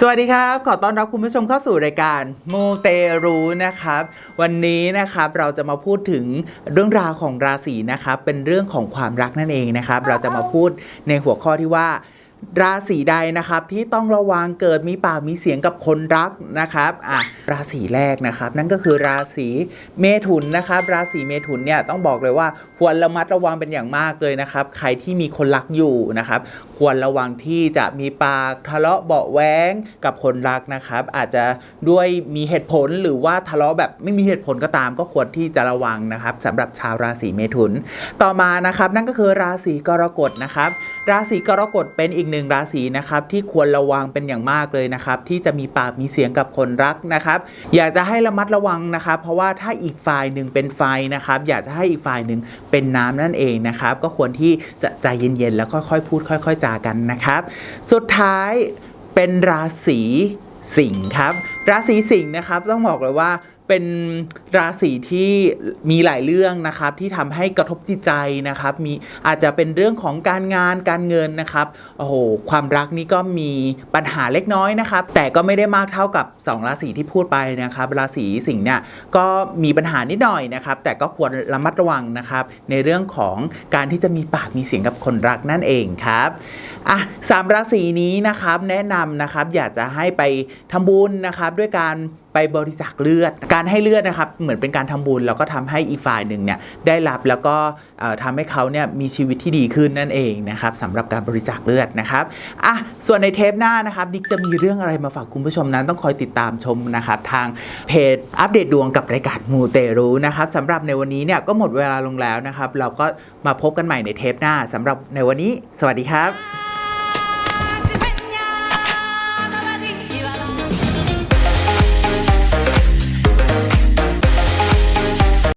สวัสดีครับ ขอต้อนรับคุณผู้ชมเข้าสู่รายการมูเตรูนะครับ วันนี้นะครับเราจะมาพูดถึงเรื่องราวของราศีนะครับ เป็นเรื่องของความรักนั่นเองนะครับ เราจะมาพูดในหัวข้อที่ว่า ราศีใดนะครับที่ต้องระวังเกิดมีปากมีเสียงกับคนรักนะครับอะราศีแรกนะครับนั่นก็คือราศีเมถุนนะครับ ราศีเมถุนเนี่ยต้องบอกเลยว่าควรระมัดระวังเป็นอย่างมากเลยนะครับ ใครที่มีคนรักอยู่นะครับ ควรระวังที่จะมีปากทะเลาะเบาะแวงกับคนรักนะครับ อาจจะด้วยมีเหตุผลหรือว่าทะเลาะแบบไม่มีเหตุผลก็ตาม ก็ควรที่จะระวังนะครับสำหรับชาวราศีเมถุน ต่อมานะครับ นั่นก็คือราศีกรกฎนะครับ ราศีกรกฎเป็นอีกหนึ่งราศีนะครับที่ควรระวังเป็นอย่างมากเลยนะครับที่จะมีปากมีเสียงกับคนรักนะครับอยากจะให้ระมัดระวังนะครับเพราะว่าถ้าอีกฝ่ายหนึ่งเป็นไฟนะครับอยากจะให้อีกฝ่ายหนึ่งเป็นน้ำนั่นเองนะครับก็ควรที่จะใจเย็นๆแล้วค่อยๆ พูด ค่อย ๆ จากันนะครับ สุดท้ายเป็นราศีสิงห์ครับ ราศีสิงห์นะครับต้องบอกเลยว่าเป็นราศีที่มีหลายเรื่องนะครับที่ทำให้กระทบจิตใจนะครับ มีอาจจะเป็นเรื่องของการงานการเงินนะครับโอ้โหความรักนี่ก็มีปัญหาเล็กน้อยนะครับ แต่ก็ไม่ได้มากเท่ากับ 2 ราศีที่พูดไปนะครับ ราศีสิงห์เนี่ยก็มีปัญหานิดหน่อยนะครับ แต่ก็ควรระมัดระวังนะครับ ในเรื่องของการที่จะมีปากมีเสียงกับคนรักนั่นเองครับอะสามราศีนี้นะครับแนะนำนะครับอยากจะให้ไปทำบุญนะครับด้วยการไปบริจาคเลือด การให้เลือดนะครับเหมือนเป็นการทำบุญแล้วก็ทำให้อีกฝ่ายหนึ่งเนี่ยได้รับแล้วก็เอ่อทำให้เขาเนี่ยมีชีวิตที่ดีขึ้นนั่นเองนะครับสำหรับการบริจาคเลือดนะครับอะส่วนในเทปหน้านะครับนิกจะมีเรื่องอะไรมาฝากคุณผู้ชมนั้น ต้องคอยติดตามชมนะครับทางเพจอัปเดตดวงกับรายการมูเตรูนะครับสำหรับในวันนี้เนี่ยก็หมดเวลาลงแล้วนะครับ เราก็มาพบกันใหม่ในเทปหน้าสำหรับในวันนี้ สวัสดีครับ